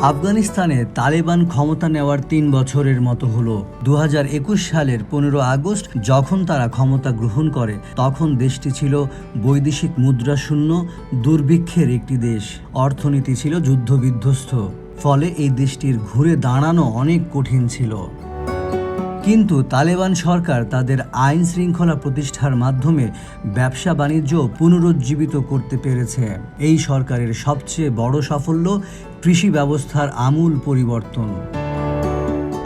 আফগানিস্তানে তালেবান ক্ষমতা নেওয়ার তিন বছরের মতো হল। দু হাজার একুশ সালের পনেরো আগস্ট যখন তারা ক্ষমতা গ্রহণ করে, তখন দেশটি ছিল বৈদেশিক মুদ্রাশূন্য দুর্ভিক্ষের একটি দেশ। অর্থনীতি ছিল যুদ্ধবিধ্বস্ত। ফলে এই দেশটির ঘুরে দাঁড়ানো অনেক কঠিন ছিল। কিন্তু তালেবান সরকার তাদের আইন শৃঙ্খলা প্রতিষ্ঠার মাধ্যমে ব্যবসা বাণিজ্য পুনরুজ্জীবিত করতে পেরেছে। এই সরকারের সবচেয়ে বড় সাফল্য কৃষি ব্যবস্থার আমূল পরিবর্তন।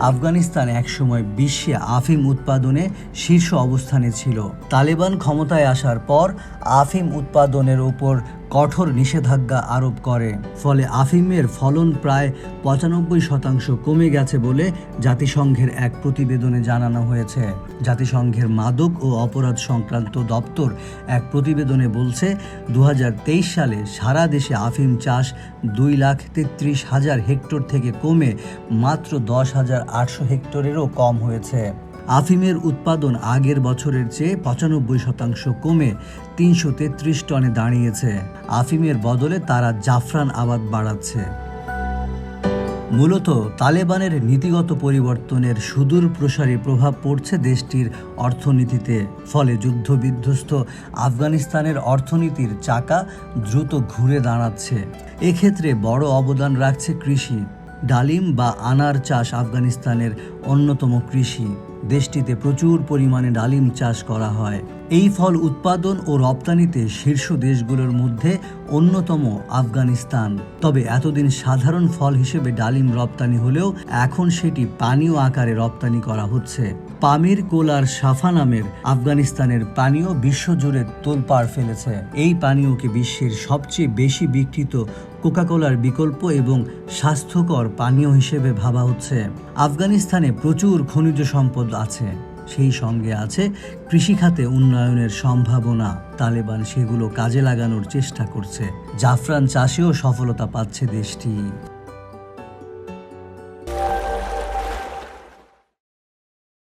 আফগানিস্তান একসময় বিশ্বে আফিম উৎপাদনে শীর্ষ অবস্থানে ছিল। তালেবান ক্ষমতায় আসার পর আফিম উৎপাদনের উপর কঠোর নিষেধাজ্ঞা আরোপ করে। ফলে আফিমের ফলন প্রায় পঁচানব্বই শতাংশ কমে গেছে বলে জাতিসংঘের এক প্রতিবেদনে জানানো হয়েছে। জাতিসংঘের মাদক ও অপরাধ সংক্রান্ত দপ্তর এক প্রতিবেদনে বলছে দু হাজার তেইশ সালে সারা দেশে আফিম চাষ দুই লাখ তেত্রিশ হাজার হেক্টর থেকে কমে মাত্র দশ হাজার আটশো হেক্টরেরও কম হয়েছে। আফিমের উৎপাদন আগের বছরের চেয়ে পঁচানব্বই শতাংশ কমে তিনশো তেত্রিশ টনে দাঁড়িয়েছে। আফিমের বদলে তারা জাফরান আবাদ বাড়াচ্ছে। মূলত তালেবানের নীতিগত পরিবর্তনের সুদূর প্রসারী প্রভাব পড়ছে দেশটির অর্থনীতিতে, ফলে যুদ্ধবিধ্বস্ত আফগানিস্তানের অর্থনীতির চাকা দ্রুত ঘুরে দাঁড়াচ্ছে। এক্ষেত্রে বড় অবদান রাখছে কৃষি। ডালিম বা আনার চাষ আফগানিস্তানের অন্যতম কৃষি। দেশটিতে প্রচুর পরিমাণে ডালিম চাষ করা হয়। এই ফল উৎপাদন ও রপ্তানিতে শীর্ষ দেশগুলোর মধ্যে অন্যতম আফগানিস্তান। তবে এতদিন সাধারণ ফল হিসেবে ডালিম রপ্তানি হলেও এখন সেটি পানীয় আকারে রপ্তানি করা হচ্ছে। পামির কোলার সাফা নামের আফগানিস্তানের পানীয় বিশ্বজুড়ে তোলপাড় ফেলেছে। এই পানীয়কে বিশ্বের সবচেয়ে বেশি বিকৃত কোকাকোলার বিকল্প এবং স্বাস্থ্যকর পানীয় হিসেবে ভাবা হচ্ছে। আফগানিস্তানে প্রচুর খনিজ সম্পদ আছে। সেই সঙ্গে আছে কৃষিখাতে উন্নয়নের সম্ভাবনা। তালেবান সেগুলো কাজে লাগানোর চেষ্টা করছে। জাফরান চাষেও সফলতা পাচ্ছে দেশটি।